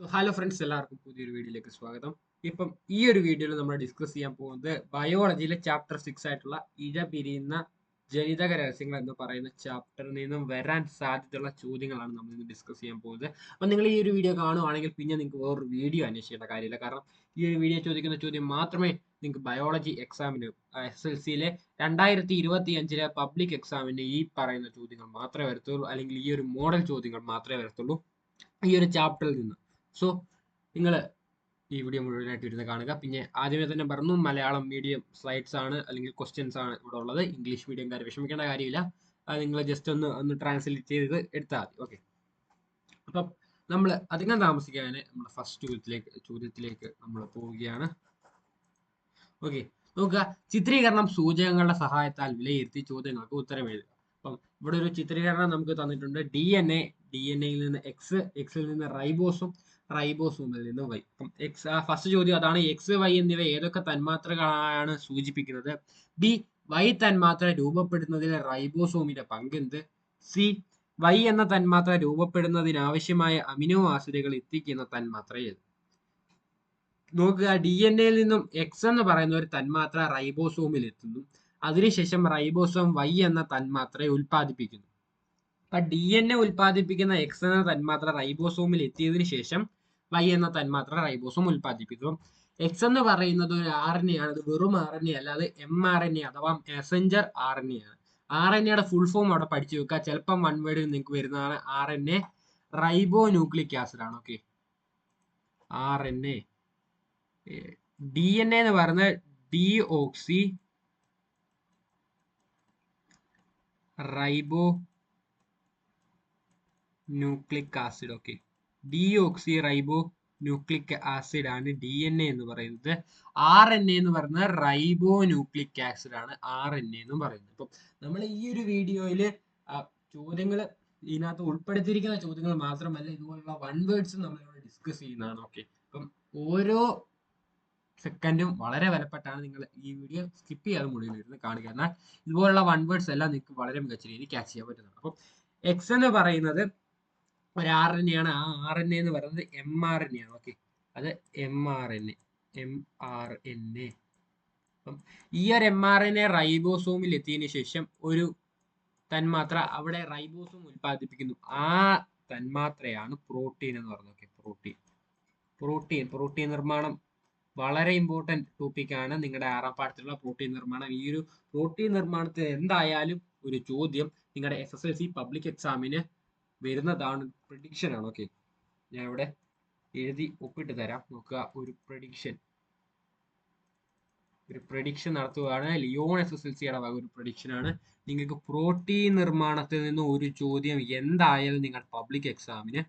So hello friends എല്ലാവർക്കും പുതിയൊരു വീഡിയോയിലേക്ക് സ്വാഗതം. ഇപ്പം ഈ ഒരു വീഡിയോയിൽ നമ്മൾ ഡിസ്കസ് ചെയ്യാൻ പോകുന്നത് ബയോളജിയിലെ ചാപ്റ്റർ സിക്സ് ആയിട്ടുള്ള ഇഴ പിരിയുന്ന ജനിതക രഹസ്യങ്ങൾ എന്ന് പറയുന്ന ചാപ്റ്ററിൽ നിന്നും വരാൻ സാധ്യതയുള്ള ചോദ്യങ്ങളാണ് നമ്മൾ ഇന്ന് ഡിസ്കസ് ചെയ്യാൻ പോകുന്നത്. അപ്പം നിങ്ങൾ ഈ ഒരു വീഡിയോ കാണുവാണെങ്കിൽ പിന്നെ നിങ്ങൾക്ക് വേറൊരു വീഡിയോ അന്വേഷിക്കേണ്ട കാര്യമില്ല. കാരണം ഈ ഒരു വീഡിയോ ചോദിക്കുന്ന ചോദ്യം മാത്രമേ നിങ്ങൾക്ക് ബയോളജി എക്സാമിന് എസ് എൽ സിയിലെ രണ്ടായിരത്തി ഇരുപത്തി അഞ്ചിലെ പബ്ലിക് എക്സാമിന് ഈ പറയുന്ന ചോദ്യങ്ങൾ മാത്രമേ വരത്തുള്ളൂ. അല്ലെങ്കിൽ ഈ ഒരു മോഡൽ ചോദ്യങ്ങൾ മാത്രമേ വരത്തുള്ളൂ. ഈ ഒരു ചാപ്റ്ററിൽ നിന്ന്. സോ നിങ്ങൾ ഈ വീഡിയോ മുഴുവനായിട്ട് ഇരുന്ന് കാണുക. പിന്നെ ആദ്യമേ തന്നെ പറഞ്ഞു മലയാളം മീഡിയം സ്ലൈഡ്സ് ആണ് അല്ലെങ്കിൽ ക്വസ്റ്റ്യൻസ് ആണ് ഇവിടെ ഉള്ളത്. ഇംഗ്ലീഷ് മീഡിയംകാർ വിഷമിക്കേണ്ട കാര്യമില്ല. നിങ്ങൾ ജസ്റ്റ് ഒന്ന് ഒന്ന് ട്രാൻസ്ലേറ്റ് ചെയ്ത് എടുത്താൽ മതി. ഓക്കെ അപ്പം നമ്മൾ അധികം താമസിക്കാതെ നമ്മുടെ ഫസ്റ്റ് ചോദ്യത്തിലേക്ക് ചോദ്യത്തിലേക്ക് നമ്മൾ പോവുകയാണ്. ഓക്കെ നോക്കുക. ചിത്രീകരണം സൂചകങ്ങളുടെ സഹായത്താൽ വിലയിരുത്തി ചോദ്യങ്ങൾക്ക് ഉത്തരം എഴുതുക. അപ്പം ഇവിടെ ഒരു ചിത്രീകരണം നമുക്ക് തന്നിട്ടുണ്ട്. D N A D N എയിൽ നിന്ന് എക്സ് എക്സിൽ നിന്ന് റൈബോസും റൈബോസോമിൽ നിന്ന് വൈ അപ്പം എക്സ് ഫസ്റ്റ് ചോദ്യം അതാണ് എക്സ് വൈ എന്നിവ ഏതൊക്കെ തന്മാത്രകളാണ് സൂചിപ്പിക്കുന്നത്? ബി വൈ തന്മാത്ര രൂപപ്പെടുന്നതിൽ റൈബോസോമിന്റെ പങ്ക് പങ്കെന്ത്? സി വൈ എന്ന തന്മാത്ര രൂപപ്പെടുന്നതിന് ആവശ്യമായ അമിനോ ആസിഡുകൾ എത്തിക്കുന്ന തന്മാത്ര ഏത്? നോക്കുക ഡി എൻ എയിൽ നിന്നും എക്സ് എന്ന് പറയുന്ന ഒരു തന്മാത്ര റൈബോസോമിൽ എത്തുന്നു. അതിനുശേഷം റൈബോസോം വൈ എന്ന തന്മാത്രയെ ഉൽപ്പാദിപ്പിക്കുന്നു. അപ്പൊ ഡി എൻ എ ഉൽപ്പാദിപ്പിക്കുന്ന എക്സ് എന്ന തന്മാത്ര റൈബോസോമിൽ എത്തിയതിനു ശേഷം വൈ എന്ന തന്മാത്ര റൈബോസും ഉൽപ്പാദിപ്പിക്കും. എക്സ് എന്ന് പറയുന്നത് ഒരു ആർ എൻ എ ആണ്. അത് വെറും ആർ എൻ എ അല്ലാതെ എം ആർ എൻ എ അഥവാ മെസഞ്ചർ ആർ എൻ എ ആണ്. ആർ എൻ എയുടെ ഫുൾ ഫോം അവിടെ പഠിച്ചു വെക്കുക. ചിലപ്പം വൺ വേർഡിൽ നിങ്ങൾക്ക് വരുന്നതാണ് R N A ribonucleic acid ആണ് okay R N A D N എന്ന് പറയുന്നത് deoxyribonucleic acid okay deoxyribonucleic acid ആണ് ഡി എൻ എ എന്ന് പറയുന്നത്. ആർ എൻ എ എന്ന് പറയുന്നത് റൈബോ ന്യൂക്ലിക് ആസിഡ് ആണ് ആർ എൻ എ എന്ന് പറയുന്നത്. അപ്പം നമ്മൾ ഈ ഒരു വീഡിയോയിൽ ചോദ്യങ്ങൾ ഇതിനകത്ത് ഉൾപ്പെടുത്തിയിരിക്കുന്ന ചോദ്യങ്ങൾ മാത്രമല്ല ഇതുപോലുള്ള വൺ വേർഡ്സ് നമ്മൾ ഇവിടെ ഡിസ്കസ് ചെയ്യുന്നതാണ്. ഓക്കെ അപ്പം ഓരോ സെക്കൻഡും വളരെ വിലപ്പെട്ടാണ് നിങ്ങൾ ഈ വീഡിയോ സ്കിപ്പ് ചെയ്യാതെ മുഴുവൻ ഇരുന്ന് കാണുക. എന്നാൽ ഇതുപോലുള്ള വൺ വേർഡ്സ് എല്ലാം നിങ്ങൾക്ക് വളരെ മികച്ച രീതിയിൽ ക്യാച്ച് ചെയ്യാൻ പറ്റുന്നതാണ് അപ്പം എക്സ് എന്ന് പറയുന്നത് ഒരു ആർ എൻ എ ആണ് ആ ആർ എൻ എ എന്ന് പറയുന്നത് എം ആർ എൻ എ ആണ് ഓക്കെ. അത് M R N A M R N A അപ്പം ഈ ഒരു എം ആർ എൻ എ റൈബോസോമിൽ എത്തിയതിനു ശേഷം ഒരു തന്മാത്ര അവിടെ റൈബോസോം ഉൽപ്പാദിപ്പിക്കുന്നു. ആ തന്മാത്രയാണ് പ്രോട്ടീൻ എന്ന് പറയുന്നത്. Okay protein. പ്രോട്ടീൻ പ്രോട്ടീൻ നിർമ്മാണം വളരെ ഇമ്പോർട്ടന്റ് ടോപ്പിക്കാണ് നിങ്ങളുടെ ആറാം പാഠത്തിലുള്ള പ്രോട്ടീൻ നിർമ്മാണം. ഈ ഒരു പ്രോട്ടീൻ നിർമ്മാണത്തിൽ എന്തായാലും ഒരു ചോദ്യം നിങ്ങളുടെ S S L C public എക്സാമിന് വരുന്നതാണ് പ്രഡിക്ഷൻ ആണ്. ഓക്കെ ഞാൻ ഇവിടെ എഴുതി ഒപ്പിട്ട് തരാം. നോക്കുക ഒരു പ്രഡിക്ഷൻ ഒരു പ്രഡിക്ഷൻ നടത്തുകയാണ്. ലിയോൺ എസ് എസ് എൽ ഒരു പ്രഡിക്ഷൻ ആണ്. നിങ്ങൾക്ക് പ്രോട്ടീൻ നിർമ്മാണത്തിൽ നിന്ന് ഒരു ചോദ്യം എന്തായാലും നിങ്ങൾ പബ്ലിക് എക്സാമിന്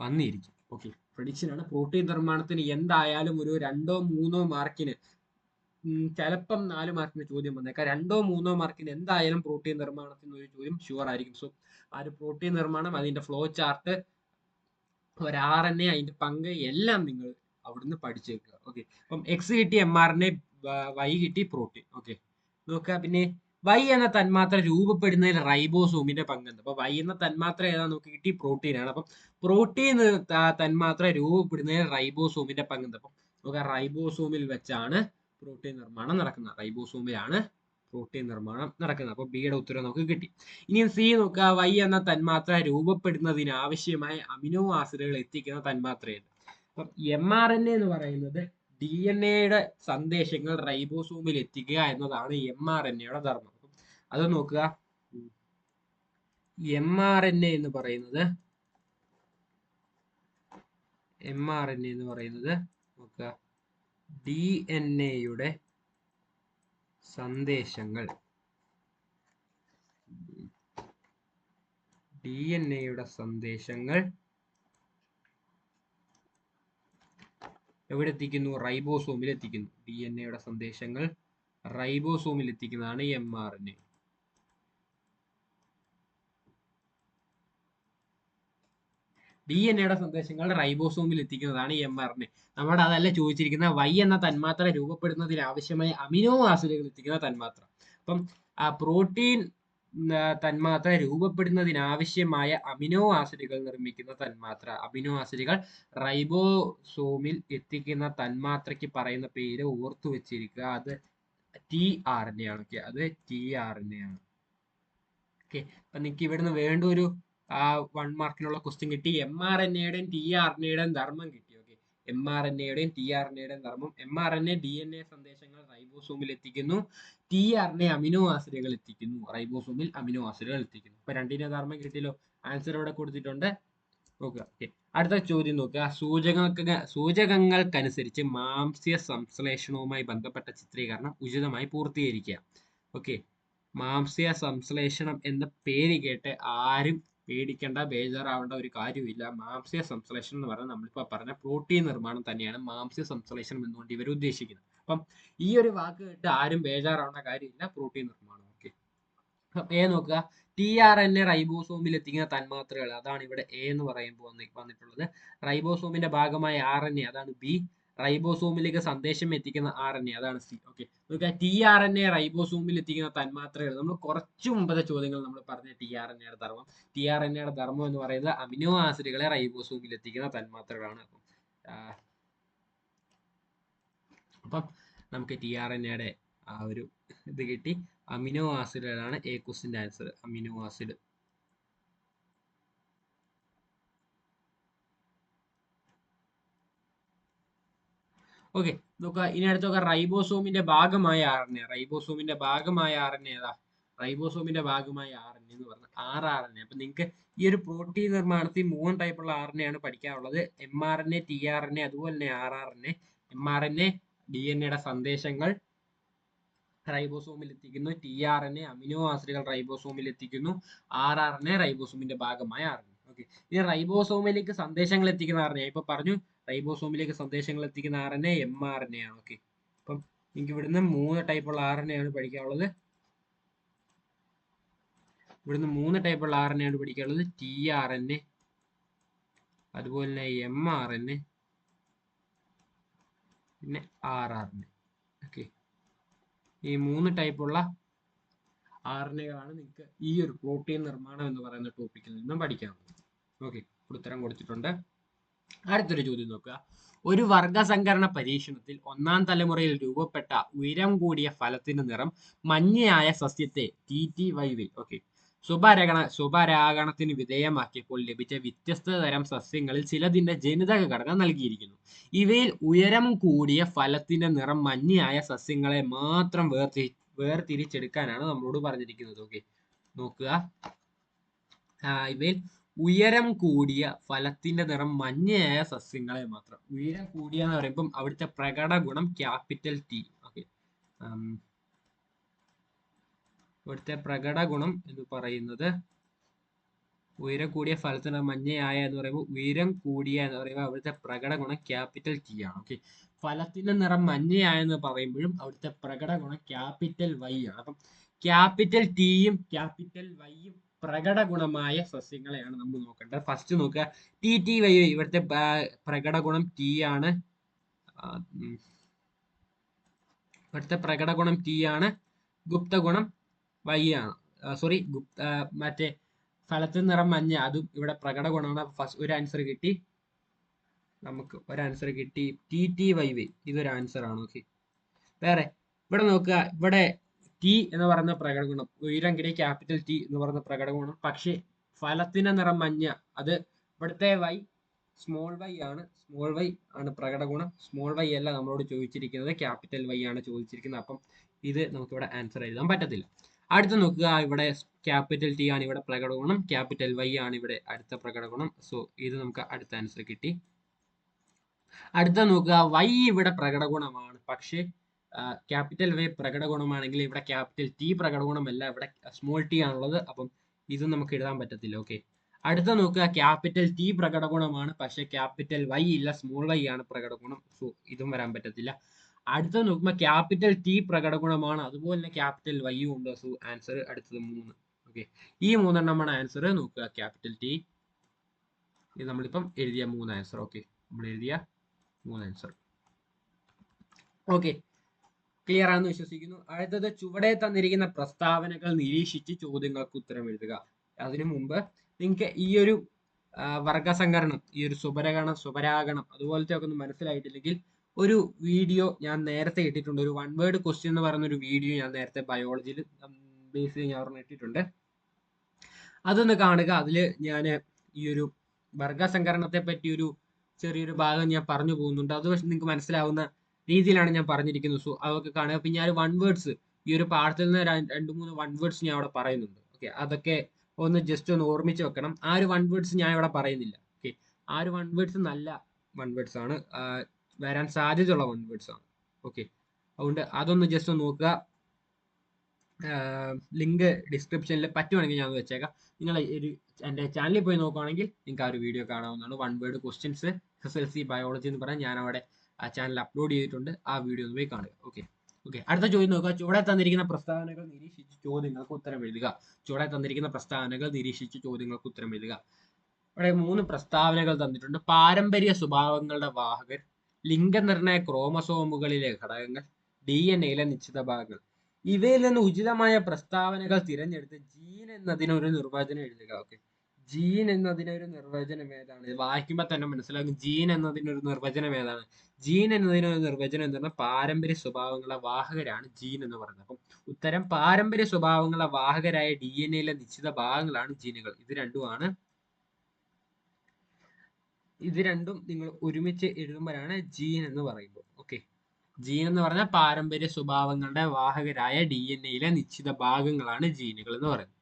വന്നിരിക്കും. ഓക്കെ പ്രഡിക്ഷൻ ആണ്. പ്രോട്ടീൻ നിർമ്മാണത്തിന് എന്തായാലും ഒരു രണ്ടോ മൂന്നോ മാർക്കിന് ചിലപ്പം നാല് മാർക്കിന് ചോദ്യം വന്നേക്കാം. രണ്ടോ മൂന്നോ മാർക്കിന് എന്തായാലും പ്രോട്ടീൻ നിർമ്മാണത്തിന് ഒരു ചോദ്യം ഷുവർ ആയിരിക്കും. സോ ആ ഒരു പ്രോട്ടീൻ നിർമ്മാണം അതിന്റെ ഫ്ലോ ചാർട്ട് ഒരു ആർ എൻ എ അതിന്റെ പങ്ക് എല്ലാം നിങ്ങൾ അവിടുന്ന് പഠിച്ചു വെക്കുക ഓക്കെ അപ്പം എക്സ് കിട്ടി M R N A Y കിട്ടി പ്രോട്ടീൻ ഓക്കെ നോക്കുക. പിന്നെ വൈ എന്ന തന്മാത്ര രൂപപ്പെടുന്നതിൽ റൈബോസോമിന്റെ പങ്കുണ്ട്. അപ്പൊ വൈ എന്ന തന്മാത്ര ഏതാ നോക്കി കിട്ടി? പ്രോട്ടീനാണ് അപ്പം പ്രോട്ടീൻ തന്മാത്ര രൂപപ്പെടുന്നതിൽ റൈബോസോമിന്റെ പങ്കുണ്ട്. അപ്പം നോക്കുക. റൈബോസോമിൽ വെച്ചാണ് പ്രോട്ടീൻ നിർമ്മാണം നടക്കുന്നത്. റൈബോസോമിലാണ് പ്രോട്ടീൻ നിർമ്മാണം നടക്കുന്നത്. അപ്പോൾ ബിയുടെ ഉത്തരം നമുക്ക് കിട്ടി. ഇനി സി നോക്കുക. വൈ എന്ന തന്മാത്ര രൂപപ്പെടുന്നതിന് ആവശ്യമായ അമിനോ ആസിഡുകൾ എത്തിക്കുന്ന തന്മാത്ര ഏത് അപ്പം എം ആർ എൻ എ എന്ന് പറയുന്നത് ഡി എൻ എയുടെ സന്ദേശങ്ങൾ റൈബോസോമിൽ എത്തിക്കുക എന്നതാണ് എം ആർ എൻ എയുടെ ധർമ്മം. അത് നോക്കുക. എം ആർ എൻ എ എന്ന് പറയുന്നത് എം ആർ എൻ എ എന്ന് പറയുന്നത് നോക്കുക. ഡി എൻ എയുടെ സന്ദേശങ്ങൾ. ഡി എൻ എയുടെ സന്ദേശങ്ങൾ. എവിടെ എത്തിക്കുന്നു റൈബോസോമിൽ എത്തിക്കുന്നു ഡി എൻ എയുടെ സന്ദേശങ്ങൾ റൈബോസോമിൽ എത്തിക്കുന്നതാണ് M R N A. D N എയുടെ സന്ദേശങ്ങൾ റൈബോസോമിൽ എത്തിക്കുന്നതാണ് എം ആർ എൻ എ നമ്മുടെ അതല്ല ചോദിച്ചിരിക്കുന്ന വൈ എന്ന തന്മാത്ര രൂപപ്പെടുന്നതിന് ആവശ്യമായ അമിനോ ആസിഡുകൾ എത്തിക്കുന്ന തന്മാത്ര. അപ്പം ആ പ്രോട്ടീൻ തന്മാത്ര രൂപപ്പെടുന്നതിനാവശ്യമായ അമിനോ ആസിഡുകൾ നിർമ്മിക്കുന്ന തന്മാത്ര. അമിനോ ആസിഡുകൾ റൈബോസോമിൽ എത്തിക്കുന്ന തന്മാത്രയ്ക്ക് പറയുന്ന പേര് ഓർത്തു വെച്ചിരിക്കുക. അത് ടി ആർ എൻ എ ആണ്. ഓക്കെ? അത് ടി ആർ എൻ എ ആണ്. ഓക്കെ? അപ്പൊ നിങ്ങൾക്ക് ഇവിടുന്ന് വേണ്ട ഒരു വൺ മാർക്കിനുള്ള ക്വസ്റ്റ്യൻ കിട്ടി എം ആർ എൻ എയുടെയും ടി ആർ എൻ എയുടെയും ധർമ്മം കിട്ടി. ഓക്കെ എം ആർ എൻ എയുടെയും ടി ആർ എൻ എയുടെയും ധർമ്മം. M R N A D N A സന്ദേശങ്ങൾ റൈബോസോമിൽ എത്തിക്കുന്നു. T R N A amino ആസിഡുകൾ എത്തിക്കുന്നു. റൈബോസോമിൽ അമിനോ ആസിഡുകൾ എത്തിക്കുന്നു. അപ്പൊ രണ്ടിന്റെ ധർമ്മം കിട്ടിയല്ലോ. ആൻസർ ഇവിടെ കൊടുത്തിട്ടുണ്ട്. നോക്കുക. ഓക്കെ അടുത്ത ചോദ്യം നോക്കുക. സൂചകങ്ങൾക്ക് സൂചകങ്ങൾക്കനുസരിച്ച് മാംസ്യ സംശ്ലേഷണവുമായി ബന്ധപ്പെട്ട ചിത്രീകരണം ഉചിതമായി പൂർത്തീകരിക്കുക. ഓക്കെ മാംസ്യ സംശ്ലേഷണം എന്ന പേര് കേട്ട് ആരും പേടിക്കേണ്ട ബേജാറാവേണ്ട ഒരു കാര്യമില്ല മാംസ്യ സംശ്ലേഷണം എന്ന് പറഞ്ഞാൽ നമ്മളിപ്പോൾ പറഞ്ഞ പ്രോട്ടീൻ നിർമ്മാണം തന്നെയാണ് മാംസ്യ സംശ്ലേഷണം എന്നുകൊണ്ട് ഇവർ ഉദ്ദേശിക്കുന്നത്. അപ്പം ഈ ഒരു വാക്ക് കേട്ട് ആരും ബേജാറാവേണ്ട കാര്യമില്ല പ്രോട്ടീൻ നിർമ്മാണം ഓക്കെ എ നോക്കുക. ടി ആർ എൻ എ റൈബോസോമിൽ എത്തിക്കുന്ന തന്മാത്രകൾ അതാണ് ഇവിടെ എ എന്ന് പറയുമ്പോൾ വന്നിട്ടുള്ളത്. റൈബോസോമിന്റെ ഭാഗമായ ആർ എൻ എ അതാണ് ബി റൈബോസോമിലേക്ക് സന്ദേശം എത്തിക്കുന്ന ആർ എൻ എ അതാണ് സി. ഓക്കെ നോക്കുക ടി ആർ എൻ എ റൈബോസോമിൽ എത്തിക്കുന്ന തന്മാത്രകൾ. നമ്മൾ കുറച്ചു മുമ്പത്തെ ചോദ്യങ്ങൾ നമ്മൾ പറഞ്ഞ ടി ആർ എൻ എയുടെ ധർമ്മം. ടി ആർ എൻ എയുടെ ധർമ്മം എന്ന് പറയുന്നത് അമിനോ ആസിഡുകളെ റൈബോസോമിൽ എത്തിക്കുന്ന തന്മാത്രകളാണ്. അപ്പം അപ്പം നമുക്ക് ടി ആർ എൻ എയുടെ ആ ഒരു ഇത് കിട്ടി. അമിനോ ആസിഡുകളാണ് എ ക്വസ്റ്റിന്റെ ആൻസർ അമിനോ ആസിഡ്. ഓക്കെ നോക്കുക. ഇനി അടുത്ത് റൈബോസോമിന്റെ ഭാഗമായ ആർ എൻ എ റൈബോസോമിന്റെ ഭാഗമായ ആർ എൻ എ ഏതാ? റൈബോസോമിന്റെ ഭാഗമായ ആർ എൻ എന്ന് പറഞ്ഞ ആർ ആർ എൻ എ അപ്പൊ നിങ്ങൾക്ക് ഈ ഒരു പ്രോട്ടീൻ നിർമ്മാണത്തിൽ മൂന്ന് ടൈപ്പുള്ള ആർ എൻ എ ആണ് പഠിക്കാനുള്ളത്. M R N A T R N A അതുപോലെ തന്നെ R R N A M R N A D N എയുടെ സന്ദേശങ്ങൾ റൈബോസോമിൽ എത്തിക്കുന്നു T R N A amino ആസിഡുകൾ റൈബോസോമിൽ എത്തിക്കുന്നു ആർ ആർ എൻ എ റൈബോസോമിന്റെ ഭാഗമായ ആർ എൻ എ ഓക്കെ ഇനി റൈബോസോമിലേക്ക് സന്ദേശങ്ങൾ എത്തിക്കുന്ന ആർ എൻ എ ഇപ്പൊ പറഞ്ഞു റൈബോസോമിലേക്ക് സന്ദേശങ്ങൾ എത്തിക്കുന്ന R N A M R N A ആണ്. ഓക്കെ അപ്പം എനിക്ക് ഇവിടുന്ന് മൂന്ന് ടൈപ്പുള്ള ആർ എൻ എ ആണ് പഠിക്കാനുള്ളത്. ഇവിടുന്ന് മൂന്ന് ടൈപ്പുള്ള ആർ എൻ എ ആണ് പഠിക്കാനുള്ളത്. ടി ആർ എൻ എ അതുപോലെ തന്നെ എം ആർ എൻ എ പിന്നെ R R N A okay ഈ മൂന്ന് ടൈപ്പുള്ള ആർ എൻ എകളാണ് നിങ്ങൾക്ക് ഈ ഒരു പ്രോട്ടീൻ നിർമ്മാണം എന്ന് പറയുന്ന ടോപ്പിക്കിൽ നിന്നും പഠിക്കാനുള്ളത് ഓക്കെ ഉത്തരം കൊടുത്തിട്ടുണ്ട്. അടുത്തൊരു ചോദ്യം നോക്കുക. ഒരു വർഗസങ്കരണ പരീക്ഷണത്തിൽ ഒന്നാം തലമുറയിൽ രൂപപ്പെട്ട ഉയരം കൂടിയ ഫലത്തിന്റെ നിറം മഞ്ഞയായ സസ്യത്തെ ടി ടി വൈവിൽ ഓക്കെ സുഭാരഗണ സ്വപരാഗണത്തിന് വിധേയമാക്കിയപ്പോൾ ലഭിച്ച വ്യത്യസ്ത തരം സസ്യങ്ങളിൽ ചിലതിന്റെ ജനിതക ഘടകം നൽകിയിരിക്കുന്നു. ഇവയിൽ ഉയരം കൂടിയ ഫലത്തിന്റെ നിറം മഞ്ഞയായ സസ്യങ്ങളെ മാത്രം വേർതി വേർതിരിച്ചെടുക്കാനാണ് നമ്മളോട് പറഞ്ഞിരിക്കുന്നത്. ഓക്കെ നോക്കുക. ഇവയിൽ ഉയരം കൂടിയ ഫലത്തിന്റെ നിറം മഞ്ഞയായ സസ്യങ്ങളെ മാത്രം. ഉയരം കൂടിയ എന്ന് പറയുമ്പം അവിടുത്തെ പ്രകട ഗുണം ക്യാപിറ്റൽ ടി. ഓക്കെ. ഇവിടുത്തെ പ്രകട ഗുണം എന്ന് പറയുന്നത് ഉയരം കൂടിയ ഫലത്തിന് മഞ്ഞയായ എന്ന് പറയുമ്പോൾ ഉയരം കൂടിയ എന്ന് പറയുമ്പോൾ അവിടുത്തെ പ്രകട ഗുണം ക്യാപിറ്റൽ ടി ആണ്. ഓക്കെ. ഫലത്തിന്റെ നിറം മഞ്ഞയായ എന്ന് പറയുമ്പോഴും അവിടുത്തെ പ്രകട ഗുണം ക്യാപിറ്റൽ വൈ ആണ്. അപ്പം ക്യാപിറ്റൽ ടിയും ക്യാപിറ്റൽ വൈയും പ്രകട ഗുണമായ സസ്യങ്ങളെയാണ് നമ്മൾ നോക്കേണ്ടത്. ഫസ്റ്റ് നോക്കുക. ടി ടി വൈ ഇവിടുത്തെ പ്രകട ഗുണം ടി ആണ്. ഇവിടുത്തെ പ്രകട ഗുണം ടി ആണ്. ഗുപ്ത ഗുണം വൈ ആണ് സോറി ഗുപ്ത മറ്റേ ഫലത്തിൽ നിറം മഞ്ഞ അതും ഇവിടെ പ്രകട ഗുണമാണ് ഫസ്റ്റ് ഒരു ആൻസർ കിട്ടി. നമുക്ക് ഒരു ആൻസർ കിട്ടി. ടി ടി വൈ വൈ ഇതൊരു ആൻസർ ആണ്. ഓക്കെ വേറെ ഇവിടെ നോക്കുക. ഇവിടെ ടി എന്ന് പറയുന്ന പ്രകടഗുണം ഉയരം കിട്ടിയ ക്യാപിറ്റൽ ടി എന്ന് പറയുന്ന പ്രകടഗുണം പക്ഷേ ഫലത്തിന്റെ നിറം മഞ്ഞ. അത് ഇവിടുത്തെ വൈ സ്മോൾ വൈ ആണ്. സ്മോൾ വൈ ആണ് പ്രകടഗുണം സ്മോൾ വൈ അല്ല നമ്മളോട് ചോദിച്ചിരിക്കുന്നത്. ക്യാപിറ്റൽ വൈ ആണ് ചോദിച്ചിരിക്കുന്നത്. അപ്പം ഇത് നമുക്കിവിടെ ആൻസർ എഴുതാൻ പറ്റത്തില്ല. അടുത്ത് നോക്കുക. ഇവിടെ ക്യാപിറ്റൽ ടി ആണ് ഇവിടെ പ്രകടഗുണം ക്യാപിറ്റൽ വൈ ആണ് ഇവിടെ അടുത്ത പ്രകടഗുണം സോ ഇത് നമുക്ക് അടുത്ത ആൻസർ കിട്ടി. അടുത്ത നോക്കുക. വൈ ഇവിടെ പ്രകടഗുണമാണ് പക്ഷേ ക്യാപിറ്റൽ വേ പ്രകട ഗുണമാണെങ്കിൽ ഇവിടെ ക്യാപിറ്റൽ ടി പ്രകട ഗുണമല്ല ഇവിടെ സ്മോൾ ടി ആണുള്ളത്. അപ്പം ഇത് നമുക്ക് എഴുതാൻ പറ്റത്തില്ല ഓക്കെ അടുത്ത നോക്കുക ക്യാപിറ്റൽ ടി പ്രകട ഗുണമാണ് പക്ഷെ ക്യാപിറ്റൽ വൈ ഇല്ല സ്മോൾ വൈ ആണ് പ്രകട ഗുണം സോ ഇതും വരാൻ പറ്റത്തില്ല. അടുത്ത നോക്കുമ്പോൾ ക്യാപിറ്റൽ ടി പ്രകട ഗുണമാണ് അതുപോലെ തന്നെ ക്യാപിറ്റൽ വൈയും ഉണ്ട്. സോ ആൻസർ അടുത്തത് മൂന്ന് ഓക്കെ ഈ മൂന്നെണ്ണമാണ് ആൻസർ നോക്കുക ക്യാപിറ്റൽ ടി ഇത് നമ്മളിപ്പം എഴുതിയ മൂന്ന് ആൻസർ ഓക്കെ നമ്മൾ എഴുതിയ മൂന്ന് ആൻസർ ഓക്കെ ക്ലിയർ ആണെന്ന് വിശ്വസിക്കുന്നു. അടുത്തത് ചുവടെ തന്നിരിക്കുന്ന പ്രസ്താവനകൾ നിരീക്ഷിച്ച് ചോദ്യങ്ങൾക്ക് ഉത്തരം എഴുതുക. അതിനു മുമ്പ് നിങ്ങൾക്ക് ഈ ഒരു വർഗസംകരണം ഈ ഒരു സുപരഗണം സുപരാഗണം അതുപോലത്തെ ഒക്കെ ഒന്ന് മനസ്സിലായിട്ടില്ലെങ്കിൽ ഒരു വീഡിയോ ഞാൻ നേരത്തെ ഇട്ടിട്ടുണ്ട്. ഒരു വൺ വേർഡ് ക്വസ്റ്റ്യൻ എന്ന് പറയുന്ന ഒരു വീഡിയോ ഞാൻ നേരത്തെ ബയോളജിയിൽ ബേസ് ചെയ്ത് ഞാൻ ഒരെണ്ണം ഇട്ടിട്ടുണ്ട്. അതൊന്ന് കാണുക. അതിൽ ഞാൻ ഈ ഒരു വർഗസംകരണത്തെ പറ്റി ഒരു ചെറിയൊരു ഭാഗം ഞാൻ പറഞ്ഞു പോകുന്നുണ്ട്. അത് നിങ്ങൾക്ക് മനസ്സിലാവുന്ന രീതിയിലാണ് ഞാൻ പറഞ്ഞിരിക്കുന്നത്. സോ അതൊക്കെ കാണുക. പിന്നെ ഞാൻ വൺ വേർഡ്സ് ഈ ഒരു പാഠത്തിൽ നിന്ന് രണ്ട് മൂന്ന് വൺ വേർഡ്സ് ഞാൻ അവിടെ പറയുന്നുണ്ട്. ഓക്കെ അതൊക്കെ ഒന്ന് ജസ്റ്റ് ഒന്ന് ഓർമ്മിച്ച് വെക്കണം. ആ ഒരു വൺ വേർഡ്സ് ഞാൻ ഇവിടെ പറയുന്നില്ല. ഓക്കെ ആ ഒരു വൺ വേർഡ്സ് നല്ല വൺ വേർഡ്സ് ആണ്. വരാൻ സാധ്യതയുള്ള വൺ വേർഡ്സ് ആണ്. ഓക്കെ അതുകൊണ്ട് അതൊന്ന് ജസ്റ്റ് ഒന്ന് നോക്കുക. ലിങ്ക് ഡിസ്ക്രിപ്ഷനിൽ പറ്റുവാണെങ്കിൽ ഞാൻ വെച്ചേക്കാം. നിങ്ങൾ ഒരു എന്റെ ചാനലിൽ പോയി നോക്കുവാണെങ്കിൽ നിങ്ങൾക്ക് ആ ഒരു വീഡിയോ കാണാവുന്നതാണ്. One word questions S L C biology എന്ന് പറഞ്ഞാൽ ഞാൻ അവിടെ ആ ചാനൽ അപ്ലോഡ് ചെയ്തിട്ടുണ്ട്. ആ വീഡിയോ ഒന്ന് പോയി കാണുക. ഓക്കെ ഓക്കെ അടുത്ത ചോദ്യം നോക്കുക. ചുവടെ തന്നിരിക്കുന്ന പ്രസ്താവനകൾ നിരീക്ഷിച്ച് ചോദ്യങ്ങൾക്ക് ഉത്തരം എഴുതുക. ചുവടെ തന്നിരിക്കുന്ന പ്രസ്താവനകൾ നിരീക്ഷിച്ച് ചോദ്യങ്ങൾക്ക് ഉത്തരം എഴുതുക. ഇവിടെ മൂന്ന് പ്രസ്താവനകൾ തന്നിട്ടുണ്ട്. പാരമ്പര്യ സ്വഭാവങ്ങളുടെ വാഹകർ ലിംഗനിർണയ ക്രോമസോമുകളിലെ ഘടകങ്ങൾ ഡി എൻ എയിലെ നിശ്ചിത ഭാഗങ്ങൾ. ഇവയിൽ നിന്ന് ഉചിതമായ പ്രസ്താവനകൾ തിരഞ്ഞെടുത്ത് ജീൻ എന്നതിനൊരു നിർവചനം എഴുതുക. ഓക്കെ ജീൻ എന്നതിനൊരു നിർവചനം ഏതാണ്? വായിക്കുമ്പോൾ തന്നെ മനസ്സിലാകും ജീൻ എന്നതിനൊരു നിർവചനം ഏതാണ്. ജീൻ എന്നതിനൊരു നിർവചനം എന്ന് പറഞ്ഞാൽ പാരമ്പര്യ സ്വഭാവങ്ങളെ വാഹകരാണ് ജീൻ എന്ന് പറയുന്നത്. അപ്പം ഉത്തരം പാരമ്പര്യ സ്വഭാവങ്ങളെ വാഹകരായ ഡി എൻ എയിലെ നിശ്ചിത ഭാഗങ്ങളാണ് ജീനുകൾ. ഇത് രണ്ടുമാണ്. ഇത് രണ്ടും നിങ്ങൾ ഒരുമിച്ച് എഴുതുമ്പോഴാണ് ജീൻ എന്ന് പറയുമ്പോൾ ഓക്കെ. ജീൻ എന്ന് പറഞ്ഞാൽ പാരമ്പര്യ സ്വഭാവങ്ങളുടെ വാഹകരായ ഡി എൻ എയിലെ നിശ്ചിത ഭാഗങ്ങളാണ് ജീനുകൾ എന്ന് പറയുന്നത്.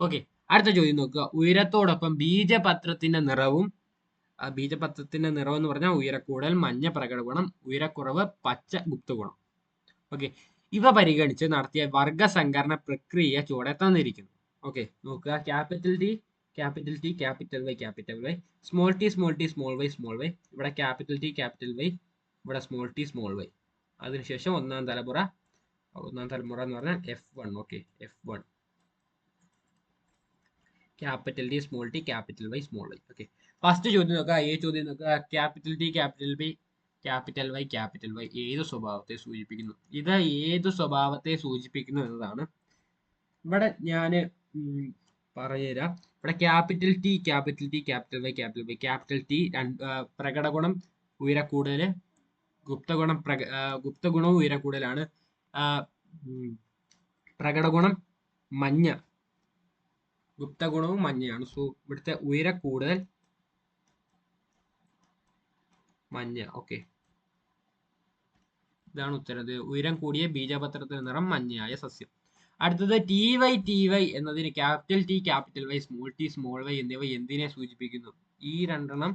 ഓക്കെ. അടുത്ത ചോദ്യം നോക്കുക. ഉയരത്തോടൊപ്പം ബീജപത്രത്തിന്റെ നിറവും ബീജപത്രത്തിന്റെ നിറം എന്ന് പറഞ്ഞാൽ ഉയരക്കൂടൽ മഞ്ഞ പ്രകടഗുണം ഉയരക്കുറവ് പച്ച ഗുപ്തഗുണം. ഓക്കെ ഇവ പരിഗണിച്ച് നടത്തിയ വർഗസംകരണ പ്രക്രിയ ചുവടെ തന്നിരിക്കുന്നു. ഓക്കെ നോക്കുക. Capital T capital T capital Y capital Y. Small T small T small Y small Y. ഇവിടെ ക്യാപിറ്റൽ ടി ക്യാപിറ്റൽ വൈ. ഇവിടെ സ്മോൾ ടി സ്മോൾ വൈ. അതിനുശേഷം ഒന്നാം തലമുറ ഒന്നാം തലമുറ എന്ന് പറഞ്ഞാൽ F one okay F one capital D small T capital Y small Y okay first ചോദ്യം നോക്കുക. ഏ ചോദ്യം നോക്കുക. Capital T capital B capital Y capital Y ഏത് സ്വഭാവത്തെ സൂചിപ്പിക്കുന്നു? ഇത് ഏത് സ്വഭാവത്തെ സൂചിപ്പിക്കുന്നു എന്നതാണ്. ഇവിടെ ഞാൻ പറഞ്ഞുതരാം. ഇവിടെ capital T capital T capital Y capital Y capital T ആ, പ്രകടഗുണം ഉയരക്കൂടുതൽ ഗുപ്തഗുണം പ്രക ഗുപ്തഗുണവും ഉയരക്കൂടുതലാണ് ആ, ഉം, പ്രകടഗുണം മഞ്ഞ ഗുപ്തഗുണവും മഞ്ഞയാണ്. സോ ഇവിടുത്തെ ഉയര കൂടുതൽ മഞ്ഞ. ഓക്കെ. ഇതാണ് ഉത്തരം. ഉയരം കൂടിയ ബീജപത്രത്തിന് നിറം മഞ്ഞയായ സസ്യം. അടുത്തത് ടി വൈ ടി വൈ എന്നതിന് capital T capital Y small T small Y എന്നിവ എന്തിനെ സൂചിപ്പിക്കുന്നു? ഈ രണ്ടെണ്ണം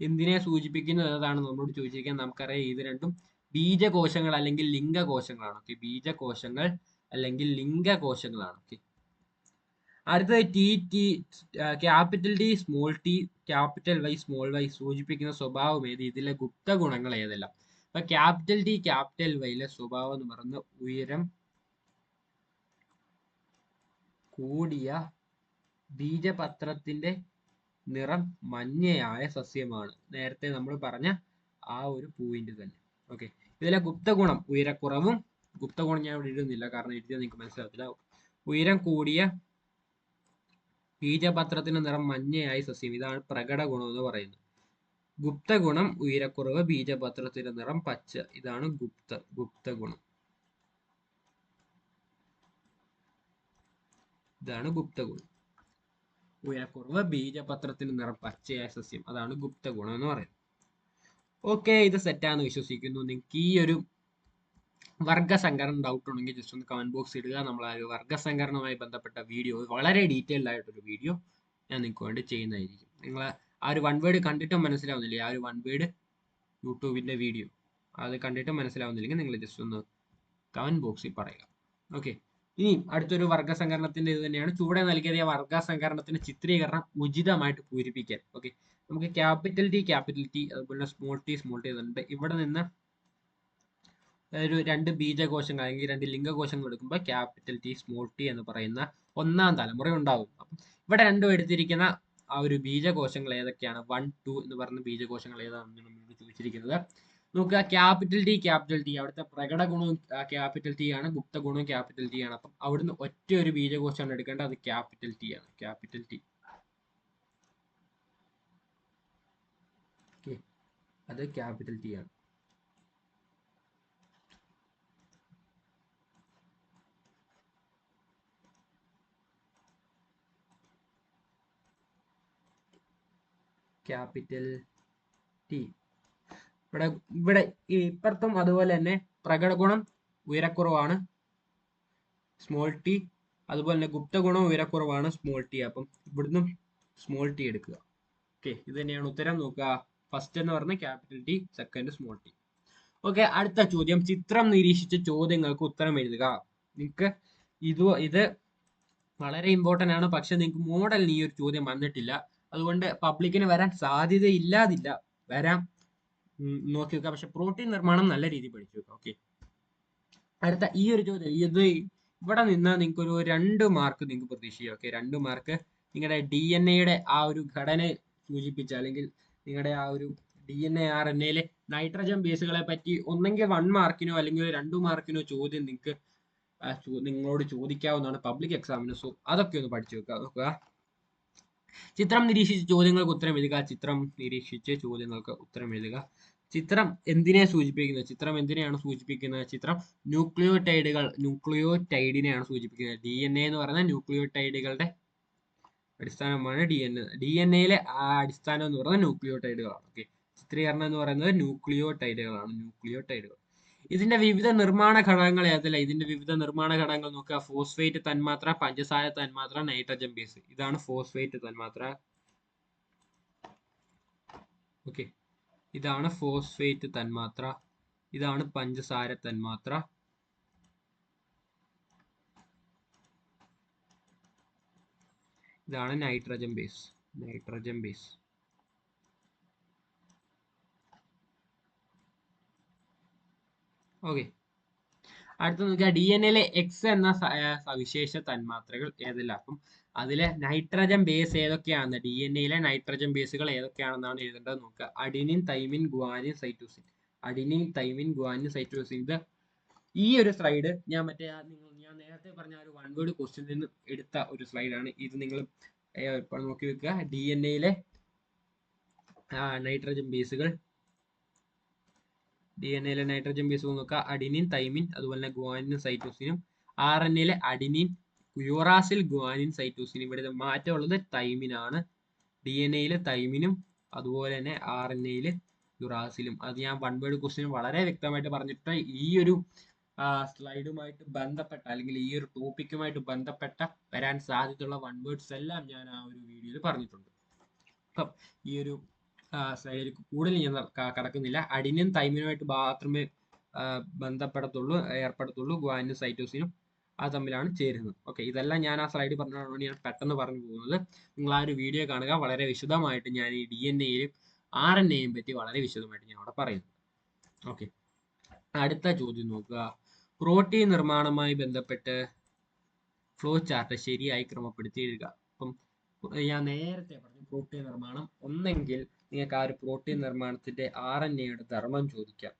എന്തിനെ സൂചിപ്പിക്കുന്നു എന്നതാണ് നമ്മളോട് ചോദിച്ചിരിക്കുന്നത്. നമുക്കറിയാം ഇത് രണ്ടും ബീജകോശങ്ങൾ അല്ലെങ്കിൽ ലിംഗകോശങ്ങളാണ്. ഓക്കെ ബീജകോശങ്ങൾ അല്ലെങ്കിൽ ലിംഗകോശങ്ങളാണ്. ഓക്കെ അടുത്തത് T T capital T small T capital Y small Y സൂചിപ്പിക്കുന്ന സ്വഭാവം ഏത്? ഇതിലെ ഗുപ്ത ഗുണങ്ങൾ ഏതെല്ലാം? അപ്പൊ ക്യാപിറ്റൽ ടി ക്യാപിറ്റൽ വൈയിലെ സ്വഭാവം എന്ന് പറയുന്നത് ഉയരം കൂടിയ ബീജപത്രത്തിന്റെ നിറം മഞ്ഞയായ സസ്യമാണ്. നേരത്തെ നമ്മൾ പറഞ്ഞ ആ ഒരു പോയിന്റ് തന്നെ. ഓക്കെ ഇതിലെ ഗുപ്തഗുണം ഉയരക്കുറവും ഗുപ്തഗുണം ഞാൻ ഇവിടെ ഇടുന്നില്ല കാരണം എഴുതിയാൽ നിങ്ങൾക്ക് മനസ്സിലാവത്തില്ല. ഉയരം കൂടിയ ബീജപത്രത്തിന്റെ നിറം മഞ്ഞയായി സസ്യം. ഇതാണ് പ്രകട ഗുണം എന്ന് പറയുന്നത്. ഗുപ്തഗുണം ഉയരക്കുറവ് ബീജപത്രത്തിന്റെ നിറം പച്ച. ഇതാണ് ഗുപ്ത ഗുപ്തഗുണം. ഇതാണ് ഗുപ്തഗുണം. ഉയരക്കുറവ് ബീജപത്രത്തിന് നിറം പച്ചയായ സസ്യം. അതാണ് ഗുപ്തഗുണം എന്ന് പറയുന്നത്. ഓക്കെ ഇത് സെറ്റാന്ന് വിശ്വസിക്കുന്നു. നിങ്ങൾക്ക് ഈ ഒരു വർഗസംകരണം ഡൗട്ട് ഉണ്ടെങ്കിൽ ജസ്റ്റ് ഒന്ന് കമന്റ് ബോക്സ് ഇടുക. നമ്മൾ ആ ഒരു വർഗസംകരണവുമായി ബന്ധപ്പെട്ട വീഡിയോ വളരെ ഡീറ്റെയിൽഡ് ആയിട്ടൊരു വീഡിയോ ഞാൻ നിങ്ങൾക്ക് വേണ്ടി ചെയ്യുന്നതായിരിക്കും. നിങ്ങൾ ആ ഒരു വൺ വേർഡ് കണ്ടിട്ടും മനസ്സിലാവുന്നില്ലേ? ആ ഒരു വൺ വേർഡ് യൂട്യൂബിന്റെ വീഡിയോ. അത് കണ്ടിട്ടും മനസ്സിലാവുന്നില്ലെങ്കിൽ നിങ്ങൾ ജസ്റ്റ് ഒന്ന് കമന്റ് ബോക്സിൽ പറയുക. ഓക്കെ ഇനി അടുത്തൊരു വർഗസംകരണത്തിന്റെ ഇത് തന്നെയാണ്. ചൂടെ നൽകിയ വർഗസംകരണത്തിന്റെ ചിത്രീകരണം ഉചിതമായിട്ട് പൂരിപ്പിക്കാൻ. ഓക്കെ നമുക്ക് ക്യാപിറ്റൽ ടി ക്യാപിറ്റൽ ടി അതുപോലെ സ്മോൾ ടി സ്മോൾ ടി എന്നുണ്ട് ഇവിടെ നിന്ന് ഒരു രണ്ട് ബീജകോശങ്ങൾ അല്ലെങ്കിൽ രണ്ട് ലിംഗകോശങ്ങൾ എടുക്കുമ്പോൾ ക്യാപിറ്റൽ ടി സ്മോൾ ടി എന്ന് പറയുന്ന ഒന്നാം തലമുറ ഉണ്ടാവും. അപ്പം ഇവിടെ രണ്ടും എടുത്തിരിക്കുന്ന ആ ഒരു ബീജകോശങ്ങൾ ഏതൊക്കെയാണ്? വൺ ടു എന്ന് പറയുന്ന ബീജകോശങ്ങൾ ഏതാണെന്ന് നമ്മൾ ചോദിച്ചിരിക്കുന്നത്. നോക്കുക ക്യാപിറ്റൽ ടി ക്യാപിറ്റൽ ടി. അവിടുത്തെ പ്രകട ഗുണവും ക്യാപിറ്റൽ ടി ആണ്. ഗുപ്ത ഗുണവും ക്യാപിറ്റൽ ടി ആണ്. അപ്പം അവിടുന്ന് ഒറ്റ ഒരു ബീജകോശമാണ് എടുക്കേണ്ടത്. അത് ക്യാപിറ്റൽ ടി ആണ്. Capital T. അത് ക്യാപിറ്റൽ ടി ആണ്. ക്യാപിറ്റൽ ടി ഇവിടെ ഇവിടെ ഇപ്പുറത്തും അതുപോലെ തന്നെ പ്രകട ഗുണം ഉയരക്കുറവാണ്. സ്മോൾ ടി അതുപോലെ തന്നെ ഗുപ്ത ഗുണം ഉയരക്കുറവാണ് സ്മോൾ ടി അപ്പം ഇവിടുന്ന് സ്മോൾ ടി എടുക്കുക. ഓക്കെ ഇത് തന്നെയാണ് ഉത്തരം. നോക്കുക. ഫസ്റ്റ് എന്ന് പറഞ്ഞ capital T second small T okay അടുത്ത ചോദ്യം. ചിത്രം നിരീക്ഷിച്ച ചോദ്യങ്ങൾക്ക് ഉത്തരം എഴുതുക. നിങ്ങൾക്ക് ഇത് ഇത് വളരെ ഇമ്പോർട്ടന്റ് ആണ്. പക്ഷെ നിങ്ങൾക്ക് മോഡലിന് ഈ ഒരു ചോദ്യം വന്നിട്ടില്ല. അതുകൊണ്ട് പബ്ലിക്കിന് വരാൻ സാധ്യതയില്ലാതില്ല. വരാം. നോക്കി വെക്കുക പക്ഷെ പ്രോട്ടീൻ നിർമ്മാണം നല്ല രീതിയിൽ പഠിച്ചു. വെക്കുക ഓക്കെ അടുത്ത ഈ ഒരു ചോദ്യം. ഇത് ഇവിടെ നിന്ന് നിങ്ങൾക്ക് ഒരു രണ്ട് മാർക്ക് നിങ്ങൾക്ക് പ്രതീക്ഷിക്കാം. ഓക്കെ രണ്ട് മാർക്ക് നിങ്ങളുടെ ഡി എൻ എയുടെ ആ ഒരു ഘടന സൂചിപ്പിച്ച അല്ലെങ്കിൽ നിങ്ങളുടെ ആ ഒരു D N A R N എയിലെ നൈട്രജൻ ബേസുകളെ പറ്റി ഒന്നെങ്കിൽ വൺ മാർക്കിനോ അല്ലെങ്കിൽ രണ്ട് മാർക്കിനോ ചോദ്യം നിങ്ങൾക്ക് നിങ്ങളോട് ചോദിക്കാവുന്നതാണ് പബ്ലിക് എക്സാമിന് സോ അതൊക്കെ ഒന്ന് പഠിച്ചു വെക്കുക നോക്കുക. ചിത്രം നിരീക്ഷിച്ച് ചോദ്യങ്ങൾക്ക് ഉത്തരം എഴുതുക. ചിത്രം നിരീക്ഷിച്ച് ചോദ്യങ്ങൾക്ക് ഉത്തരം എഴുതുക. ചിത്രം എന്തിനെ സൂചിപ്പിക്കുന്നത്? ചിത്രം എന്തിനെയാണ് സൂചിപ്പിക്കുന്നത്? ചിത്രം ന്യൂക്ലിയോടൈഡുകൾ ന്യൂക്ലിയോടൈഡിനെയാണ് സൂചിപ്പിക്കുന്നത്. ഡി എൻ എ എന്ന് പറഞ്ഞാൽ ന്യൂക്ലിയോടൈഡുകളുടെ അടിസ്ഥാനമാണ് D N A. D N എയിലെ അടിസ്ഥാനം എന്ന് പറഞ്ഞാൽ ന്യൂക്ലിയോടൈഡുകളാണ്. ഓക്കെ. ചിത്രീകരണം എന്ന് പറയുന്നത് ന്യൂക്ലിയോടൈഡുകളാണ്. ന്യൂക്ലിയോടൈഡുകൾ. ഇതിന്റെ വിവിധ നിർമ്മാണ ഘടകങ്ങൾ ഏതല്ല ഇതിന്റെ വിവിധ നിർമ്മാണ ഘടകങ്ങൾ നോക്കുക. ഫോസ്ഫേറ്റ് തന്മാത്ര പഞ്ചസാര തന്മാത്ര നൈട്രജൻ ബേസ് ഇതാണ് ഫോസ്ഫേറ്റ് തന്മാത്ര. ഓക്കെ ഇതാണ് ഫോസ്ഫേറ്റ് തന്മാത്ര. ഇതാണ് പഞ്ചസാര തന്മാത്ര. ഇതാണ് nitrogen base nitrogen base okay അടുത്ത നോക്കുക ഡി എൻ എയിലെ എക്സ് എന്ന സവിശേഷ തന്മാത്രകൾ ഏതെല്ലാം? അതിലെ നൈട്രജൻ ബേസ് ഏതൊക്കെയാണ്? ഡി എൻ എയിലെ നൈട്രജൻ ബേസുകൾ ഏതൊക്കെയാണെന്നാണ് എഴുതേണ്ടത് നോക്കുക. Adenine thymine guanine cytosine adenine thymine guanine cytosine ഇത് ഈ ഒരു സ്ലൈഡ് ഞാൻ മറ്റേ നിങ്ങൾ ഞാൻ നേരത്തെ പറഞ്ഞ ഒരു വൺ വേർഡ് ക്വസ്റ്റ്യനിൽ നിന്ന് എടുത്ത ഒരു സ്ലൈഡാണ് ഇത് നിങ്ങൾ നോക്കി വെക്കുക. ഡി എൻ എയിലെ നൈട്രജൻ ബേസുകൾ ഡി എൻ എയിലെ നൈട്രജൻ ബേസുകൾ നോക്കുക അഡിനിൻ തൈമിൻ അതുപോലെ തന്നെ ഗുവാനിനും സൈറ്റോസിനും ആർ എൻ എയിലെ അഡിനിൻ യുറാസിൽ ഗുവാനിൻ സൈറ്റോസിനും ഇവിടെ മാറ്റമുള്ളത് തൈമിനാണ് ഡി എൻ എയിലെ തൈമിനും അതുപോലെ തന്നെ ആർ എൻ എയിലെ യുറാസിലും അത് ഞാൻ വൺ വേർഡ് ക്വസ്റ്റ്യൻ വളരെ വ്യക്തമായിട്ട് പറഞ്ഞിട്ട് ഈ ഒരു സ്ലൈഡുമായിട്ട് ബന്ധപ്പെട്ട അല്ലെങ്കിൽ ഈ ഒരു ടോപ്പിക്കുമായിട്ട് ബന്ധപ്പെട്ട വരാൻ സാധ്യതയുള്ള വൺ വേർഡ്സ് എല്ലാം ഞാൻ ആ ഒരു വീഡിയോയിൽ പറഞ്ഞിട്ടുണ്ട്. അപ്പം ഈ ഒരു സ്ലൈഡിൽ കൂടുതൽ ഞാൻ കടക്കുന്നില്ല. അഡിനും തൈമിനുമായിട്ട് മാത്രമേ ബന്ധപ്പെടത്തുള്ളൂ ഏർപ്പെടുത്തുള്ളൂ. ഗ്വാനും സൈറ്റോസിനും അത് തമ്മിലാണ് ചേരുന്നത്. ഓക്കെ ഇതെല്ലാം ഞാൻ ആ സ്ലൈഡിൽ പറഞ്ഞതുകൊണ്ട് ഞാൻ പെട്ടെന്ന് പറഞ്ഞു പോകുന്നത്. നിങ്ങൾ ആ ഒരു വീഡിയോ കാണുക. വളരെ വിശദമായിട്ട് ഞാൻ ഈ ഡി എൻ എയിലും ആർ എൻ എയും പറ്റി വളരെ വിശദമായിട്ട് ഞാൻ അവിടെ പറയുന്നു. ഓക്കെ അടുത്ത ചോദ്യം നോക്കുക. പ്രോട്ടീൻ നിർമ്മാണവുമായി ബന്ധപ്പെട്ട് ഫ്ലോ ചാർട്ട് ശരിയായി ക്രമപ്പെടുത്തി എഴുതുക അപ്പം ഞാൻ നേരത്തെ പറഞ്ഞു പ്രോട്ടീൻ നിർമ്മാണം. ഒന്നെങ്കിൽ നിങ്ങൾക്ക് ആ ഒരു പ്രോട്ടീൻ നിർമ്മാണത്തിന്റെ ആർ എൻ എയുടെ ധർമ്മം ചോദിക്കാം.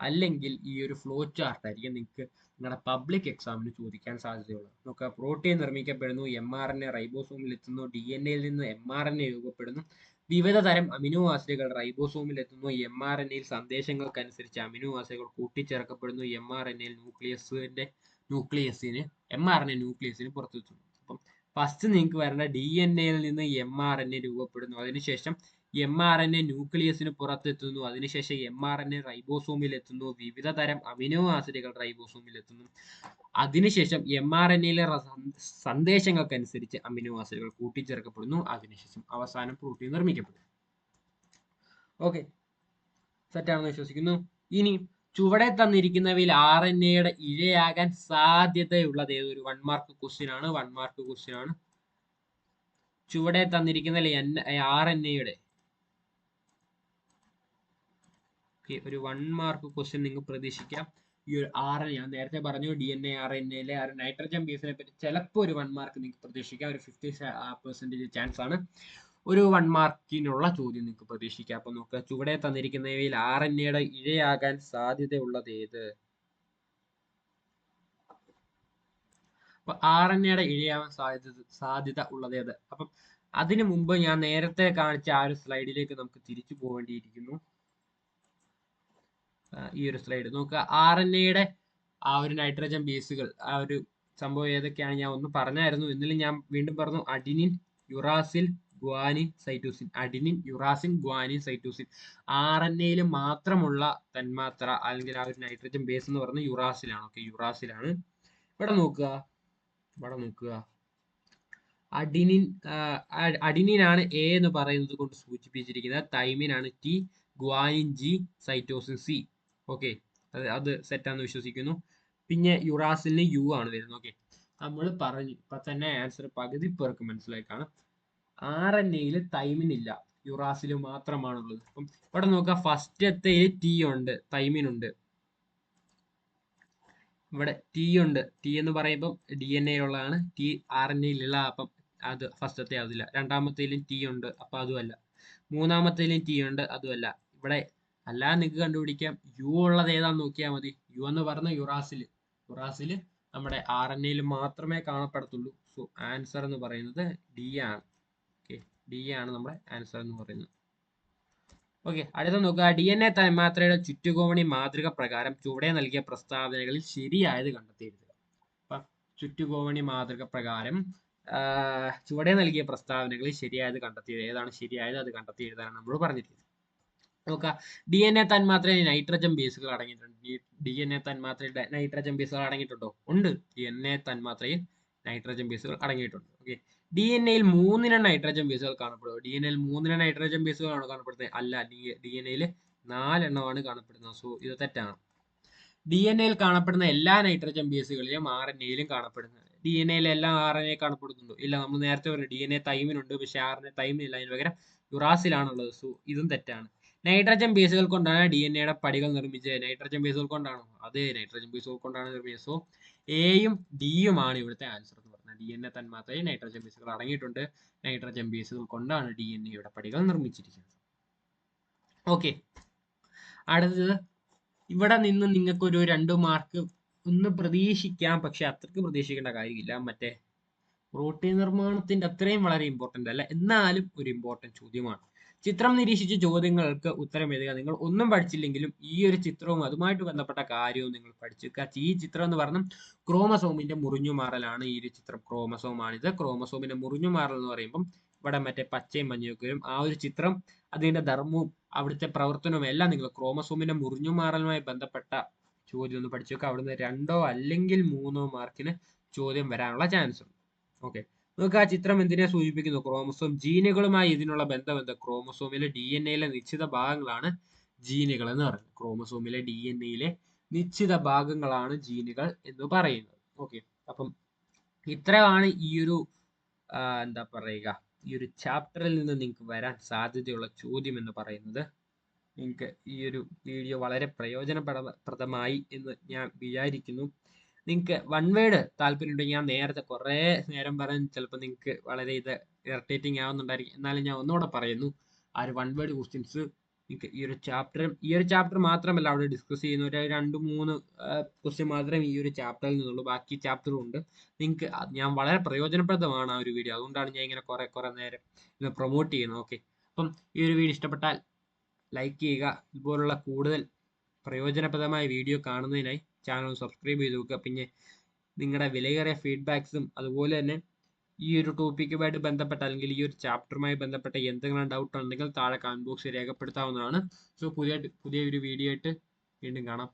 അല്ലെങ്കിൽ ഈ ഒരു ഫ്ലോ ചാർട്ട് ആയിരിക്കും നിങ്ങൾക്ക് നിങ്ങളുടെ പബ്ലിക് എക്സാമിന് ചോദിക്കാൻ സാധ്യതയുള്ളത്. നോക്കുക പ്രോട്ടീൻ നിർമ്മിക്കപ്പെടുന്നു എം ആർ എൻ എ റൈബോസോമിൽ എത്തുന്നു ഡി എൻ എയിൽ നിന്ന് എം ആർ എൻ എ രൂപപ്പെടുന്നു. വിവിധ തരം അമിനോ ആസിഡുകൾ റൈബോസോമിൽ എത്തുന്നു. എം ആർ എൻ എയിൽ സന്ദേശങ്ങൾക്കനുസരിച്ച് അമിനോ ആസിഡുകൾ കൂട്ടിച്ചേർക്കപ്പെടുന്നു. എം ആർ എൻ എയിൽ ന്യൂക്ലിയസിന്റെ ന്യൂക്ലിയസിന് എം ആർ എൻ എ ന്യൂക്ലിയസിന് പുറത്തെത്തുന്നു. അപ്പം ഫസ്റ്റ് നിങ്ങൾക്ക് വരേണ്ട ഡി എൻ എയിൽ നിന്ന് എം ആർ എൻ എ രൂപപ്പെടുന്നു. അതിനുശേഷം എം ആർ എൻ എ ന്യൂക്ലിയസിന് പുറത്തെത്തുന്നു. അതിനുശേഷം എം ആർ എൻ എ റൈബോസോമിൽ എത്തുന്നു വിവിധ തരം അമിനോ ആസിഡുകൾ റൈബോസോമിൽ എത്തുന്നു അതിനുശേഷം എം ആർ എൻ എയിലെ സന്ദേശങ്ങൾക്കനുസരിച്ച് അമിനോ ആസിഡുകൾ കൂട്ടിച്ചേർക്കപ്പെടുന്നു. അതിനുശേഷം അവസാനം പ്രോട്ടീൻ നിർമ്മിക്കപ്പെടുന്നു. ഓക്കെ സെറ്റാണെന്ന് വിശ്വസിക്കുന്നു. ഇനി ചുവടെ തന്നിരിക്കുന്നവയിൽ ആർ എൻ എയുടെ ഇഴയാകാൻ സാധ്യതയുള്ളത് ഏതൊരു വൺ മാർക്ക് ക്വസ്റ്റ്യൻ ആണ്. വൺ മാർക്ക് ക്വസ്റ്റ്യൻ ആണ്. ചുവടെ തന്നിരിക്കുന്ന ആർ എൻ എയുടെ ഒരു വൺ മാർക്ക് ക്വസ്റ്റ്യൻ നിങ്ങൾ പ്രതീക്ഷിക്കാം. ഈ ഒരു ആർ എൻ ഞാൻ നേരത്തെ പറഞ്ഞു D N A R N എയിലെ ആ ഒരു നൈട്രജൻ ബേസിനെ പറ്റി ചിലപ്പോൾ ഒരു വൺ മാർക്ക് നിങ്ങൾക്ക് പ്രതീക്ഷിക്കാം. ഒരു ഫിഫ്റ്റി പെർസെന്റേജ് ചാൻസ് ആണ്. ഒരു വൺ മാർക്കിനുള്ള ചോദ്യം നിങ്ങൾക്ക് പ്രതീക്ഷിക്കാം. അപ്പോൾ നോക്കുക ചുവടെ തന്നിരിക്കുന്നവയിൽ ആർ എൻ എയുടെ ഇഴയാകാൻ സാധ്യതയുള്ളത് ഏത്? അപ്പൊ ആർ എൻ എയുടെ ഇഴയാവാൻ സാധ്യത സാധ്യത ഉള്ളത് ഏത്? അപ്പം അതിനു മുമ്പ് ഞാൻ നേരത്തെ കാണിച്ച ആ ഒരു സ്ലൈഡിലേക്ക് നമുക്ക് തിരിച്ചു പോകേണ്ടിയിരിക്കുന്നു ഈ ഒരു സ്ലൈഡ് നോക്കുക ആർ എൻ എയുടെ ആ ഒരു നൈട്രജൻ ബേസുകൾ ആ ഒരു സംഭവം ഏതൊക്കെയാണ് ഞാൻ ഒന്ന് പറഞ്ഞായിരുന്നു. എന്നാലും ഞാൻ വീണ്ടും പറഞ്ഞു adenine uracil guanine cytosine adenine uracil guanine cytosine R N എയിൽ മാത്രമുള്ള തന്മാത്ര അല്ലെങ്കിൽ ആ ഒരു നൈട്രജൻ ബേസ് എന്ന് പറയുന്നത് യുറാസിലാണ് ഓക്കെ യുറാസിലാണ് ഇവിടെ നോക്കുക ഇവിടെ നോക്കുക. അഡിനിൻ അഡിനിൻ ആണ് എ എന്ന് പറയുന്നത് കൊണ്ട് സൂചിപ്പിച്ചിരിക്കുന്നത് തൈമിൻ ആണ് T guanine G cytosine C okay അത് അത് സെറ്റാന്ന് വിശ്വസിക്കുന്നു. പിന്നെ യുറാസിലിന് യു ആണ് വരുന്നത്. ഓക്കെ നമ്മൾ പറഞ്ഞു ഇപ്പൊ തന്നെ ആൻസർ പകുതി പേർക്ക് മനസ്സിലായി കാണും. ആർ എൻ എയിൽ തൈമിൻ ഇല്ല. യുറാസിൽ മാത്രമാണുള്ളത്. അപ്പം ഇവിടെ നോക്കുക. ഫസ്റ്റത്തെ ടി ഉണ്ട്. തൈമിൻ ഉണ്ട്. ഇവിടെ ടി ഉണ്ട്. ടി എന്ന് പറയുമ്പം ഡി എൻ എയിലുള്ളതാണ് ടി ആർ എൻ എയിലുള്ള അപ്പം അത് ഫസ്റ്റത്തെ അതില്ല. രണ്ടാമത്തേലും ടി ഉണ്ട്. അപ്പൊ അതുമല്ല. മൂന്നാമത്തേലും ടി ഉണ്ട്. അതുമല്ല. ഇവിടെ അല്ലാതെ നിങ്ങൾക്ക് കണ്ടുപിടിക്കാം. യു ഉള്ളത് ഏതാന്ന് നോക്കിയാൽ മതി. യു എന്ന് പറഞ്ഞ യുറാസിൽ യുറാസിൽ നമ്മുടെ ആർ എൻ എയിൽ മാത്രമേ കാണപ്പെടത്തുള്ളൂ. സോ ആൻസർ എന്ന് പറയുന്നത് ഡി ആണ്. ഓക്കെ ഡി ആണ് നമ്മുടെ ആൻസർ എന്ന് പറയുന്നത്. ഓക്കെ അടുത്ത നോക്കുക. ഡി എൻ എ തന്മാത്രയുടെ ചുറ്റുകോണി മാതൃക പ്രകാരം ചുവടെ നൽകിയ പ്രസ്താവനകളിൽ ശരിയായത് കണ്ടെത്തി എഴുതുക. അപ്പം ചുറ്റുകോണി മാതൃക പ്രകാരം ചുവടെ നൽകിയ പ്രസ്താവനകളിൽ ശരിയായത് കണ്ടെത്തിയത്. ഏതാണ് ശരിയായത്? അത് കണ്ടെത്തി എഴുതാനാണ് നമ്മൾ പറഞ്ഞിരിക്കുന്നത്. നോക്കുക ഡി എൻ എ തന്മാത്രയിൽ നൈട്രജൻ ബേസുകൾ അടങ്ങിയിട്ടുണ്ട് ഡി എൻ എ തന്മാത്രയിൽ നൈട്രജൻ ബേസുകൾ അടങ്ങിയിട്ടുണ്ടോ ഉണ്ട് ഡി എൻ എ തന്മാത്രയിൽ നൈട്രജൻ ബേസുകൾ അടങ്ങിയിട്ടുണ്ട് ഓക്കെ ഡി എൻ എയിൽ മൂന്നിനം നൈട്രജൻ ബേസുകൾ കാണപ്പെടും ഡി എൻ എയിൽ മൂന്നിനം നൈട്രജൻ ബേസുകളാണ് കാണപ്പെടുന്നത് അല്ല ഡി എൻ എയിൽ നാലെണ്ണമാണ് കാണപ്പെടുന്നത് സോ ഇത് തെറ്റാണ് ഡി എൻ എയിൽ കാണപ്പെടുന്ന എല്ലാ നൈട്രജൻ ബേസുകളിലും ആർ എൻ എയിലും കാണപ്പെടുന്നത് ഡി എൻ എയിൽ എല്ലാം ആർ എൻ എ കാണപ്പെടുന്നുണ്ടോ ഇല്ല നമ്മൾ നേരത്തെ പറഞ്ഞു ഡി എൻ എ തൈമിനുണ്ട് പക്ഷെ ആർ എൻ എ തൈമിനില്ല അതിന് പകരം യുറാസിലാണുള്ളത് സോ ഇതും തെറ്റാണ് നൈട്രജൻ ബേസുകൾ കൊണ്ടാണ് ഡി എൻ എയുടെ പടികൾ നിർമ്മിച്ചത്. നൈട്രജൻ ബേസുകൾ കൊണ്ടാണോ? അതെ നൈട്രജൻ ബേസുകൾ കൊണ്ടാണ് നിർമ്മിച്ചത്. സോ എയും ഡിയുമാണ് ഇവിടുത്തെ ആൻസർ എന്ന് പറഞ്ഞാൽ ഡി എൻ എ തന്മാത്രയിൽ നൈട്രജൻ ബേസുകൾ അടങ്ങിയിട്ടുണ്ട്. നൈട്രജൻ ബേസുകൾ കൊണ്ടാണ് ഡി എൻ എയുടെ പടികൾ നിർമ്മിച്ചിരിക്കുന്നത്. ഓക്കെ അടുത്തത് ഇവിടെ നിന്ന് നിങ്ങൾക്ക് ഒരു രണ്ട് മാർക്ക് ഒന്ന് പ്രതീക്ഷിക്കാം. പക്ഷെ അത്രയ്ക്ക് പ്രതീക്ഷിക്കേണ്ട കാര്യമില്ല. മറ്റേ പ്രോട്ടീൻ നിർമ്മാണത്തിന്റെ അത്രയും വളരെ ഇമ്പോർട്ടന്റ് അല്ല. എന്നാലും ഒരു ഇമ്പോർട്ടന്റ് ചോദ്യമാണ്. ചിത്രം നിരീക്ഷിച്ച ചോദ്യങ്ങൾക്ക് ഉത്തരം എഴുതുക. നിങ്ങൾ ഒന്നും പഠിച്ചില്ലെങ്കിലും ഈ ഒരു ചിത്രവും അതുമായിട്ട് ബന്ധപ്പെട്ട കാര്യവും നിങ്ങൾ പഠിച്ചേക്കുക ഈ ചിത്രം എന്ന് പറഞ്ഞാൽ ക്രോമസോമിന്റെ മുറിഞ്ഞുമാറലാണ് ഈ ഒരു ചിത്രം. ക്രോമസോമാണിത്. ക്രോമസോമിന്റെ മുറിഞ്ഞുമാറൽ എന്ന് പറയുമ്പം ഇവിടെ മറ്റേ പച്ചയും മഞ്ഞയൊക്കെ വരും ആ ഒരു ചിത്രം അതിന്റെ ധർമ്മവും അവിടുത്തെ പ്രവർത്തനവും എല്ലാം നിങ്ങൾ ക്രോമസോമിന്റെ മുറിഞ്ഞുമാറലുമായി ബന്ധപ്പെട്ട ചോദ്യം ഒന്ന് പഠിച്ചു നോക്കുക അവിടുന്ന് രണ്ടോ അല്ലെങ്കിൽ മൂന്നോ മാർക്കിന് ചോദ്യം വരാനുള്ള ചാൻസ് ഉണ്ട്. ഓക്കെ. നമുക്ക് ആ ചിത്രം എന്തിനെ സൂചിപ്പിക്കുന്നു ക്രോമസോം ജീനുകളുമായി ഇതിനുള്ള ബന്ധം എന്താ? ക്രോമസോമിലെ ഡി എൻ എയിലെ നിശ്ചിത ഭാഗങ്ങളാണ് ജീനുകൾ എന്ന് പറയുന്നത്. ക്രോമസോമിലെ ഡി എൻ എയിലെ നിശ്ചിത ഭാഗങ്ങളാണ് ജീനുകൾ എന്ന് പറയുന്നത്. ഓക്കെ അപ്പം ഇത്രയാണ് ഈ ഒരു എന്താ പറയുക ഈ ഒരു ചാപ്റ്ററിൽ നിന്ന് നിങ്ങൾക്ക് വരാൻ സാധ്യതയുള്ള ചോദ്യം എന്ന് പറയുന്നത്. നിങ്ങൾക്ക് ഈ ഒരു വീഡിയോ വളരെ പ്രയോജനപ്രദമായി എന്ന് ഞാൻ വിചാരിക്കുന്നു. നിങ്ങൾക്ക് വൺ വേഡ് താല്പര്യം ഉണ്ടെങ്കിൽ ഞാൻ നേരത്തെ കുറേ നേരം പറഞ്ഞ് ചിലപ്പോൾ നിങ്ങൾക്ക് വളരെ ഇത് ഇറിറ്റേറ്റിംഗ് ആവുന്നുണ്ടായിരിക്കും. എന്നാലും ഞാൻ ഒന്നുകൂടെ പറയുന്നു. ആ ഒരു വൺ വേഡ് ക്വസ്റ്റ്യൻസ് നിങ്ങൾക്ക് ഈ ഒരു ചാപ്റ്റർ ഈ ഒരു ചാപ്റ്റർ മാത്രമല്ല അവിടെ ഡിസ്കസ് ചെയ്യുന്ന ഒരു രണ്ട് മൂന്ന് ക്വസ്റ്റ്യൻ മാത്രമേ ഈ ഒരു ചാപ്റ്ററിൽ നിന്നുള്ളൂ. ബാക്കി ചാപ്റ്ററും ഉണ്ട്. നിങ്ങൾക്ക് ഞാൻ വളരെ പ്രയോജനപ്രദമാണ് ആ ഒരു വീഡിയോ അതുകൊണ്ടാണ് ഞാൻ ഇങ്ങനെ കുറേ കുറേ നേരം ഇത് പ്രൊമോട്ട് ചെയ്യുന്നത്. ഓക്കെ അപ്പം ഈ ഒരു വീഡിയോ ഇഷ്ടപ്പെട്ടാൽ ലൈക്ക് ചെയ്യുക. ഇതുപോലുള്ള കൂടുതൽ പ്രയോജനപ്രദമായ വീഡിയോ കാണുന്നതിനായി ചാനൽ സബ്സ്ക്രൈബ് ചെയ്ത് വെക്കുക പിന്നെ നിങ്ങളുടെ വിലയേറിയ ഫീഡ്ബാക്സും അതുപോലെ തന്നെ ഈ ഒരു ടോപ്പിക്കുമായിട്ട് ബന്ധപ്പെട്ട അല്ലെങ്കിൽ ഈ ഒരു ചാപ്റ്ററുമായി ബന്ധപ്പെട്ട എന്തെങ്കിലും ഡൗട്ട് ഉണ്ടെങ്കിൽ താഴെ കമന്റ് ബോക്സിൽ രേഖപ്പെടുത്താവുന്നതാണ്. സോ പുതിയ പുതിയ ഒരു വീഡിയോ ആയിട്ട് വീണ്ടും കാണാം.